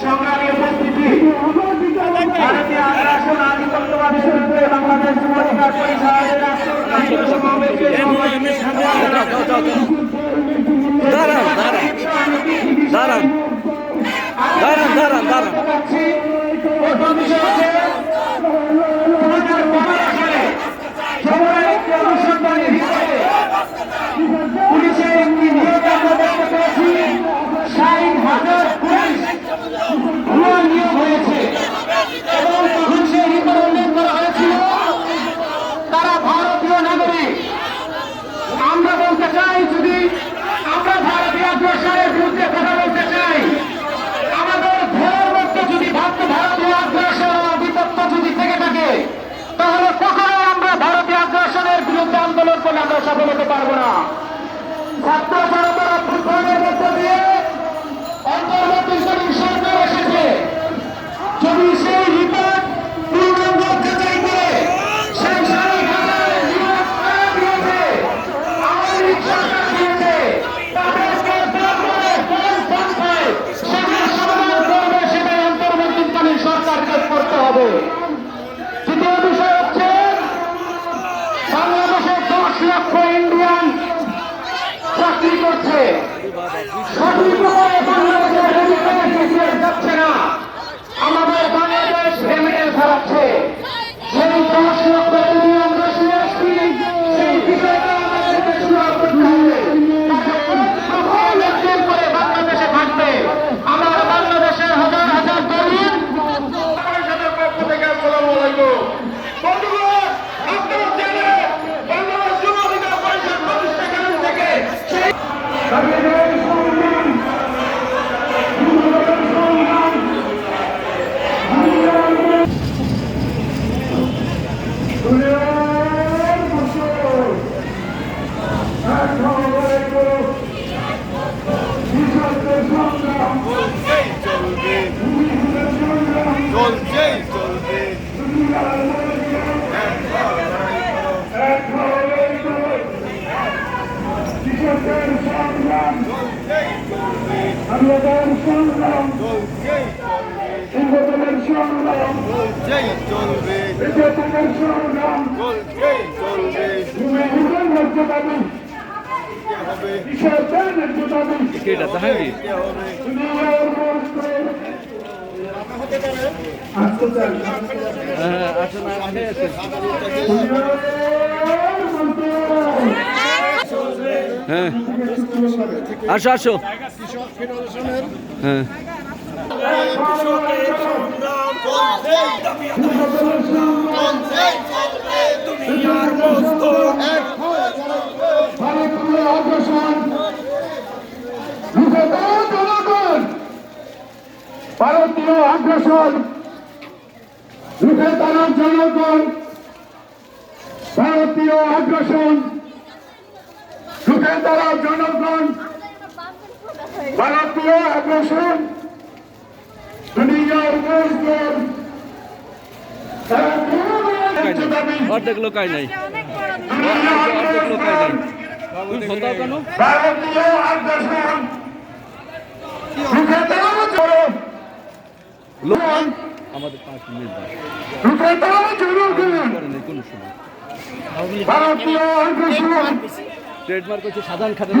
সংগ্রামী উপস্থিতি ভারতীয় আগ্রাসন আধিপত্যবাদী বাংলাদেশ পরিষদ সফল হতে পারব না। ছাত্র সরকার সঠিক চলছেই চলবে কৃষকের সংগ্রাম আমাদের সংগ্রাম সংগঠনের সংগ্রাম চলবে সংগ্রাম হবে। হ্যাঁ আসো আসো। হ্যাঁ। ভারতীয় আগ্রাসন রুখে দাঁড়ান জনগণ ভারতীয় আগ্রাসন রুখে দাঁড়ান জনগণ ভারতীয় আগ্রাসন দুনিয়ার অর্ধেক ভারতীয় আগ্রাসন রুখে আমাদের পার্টি কোনো সময়। ট্রেডমার্ক হচ্ছে সাধারণ খাতা।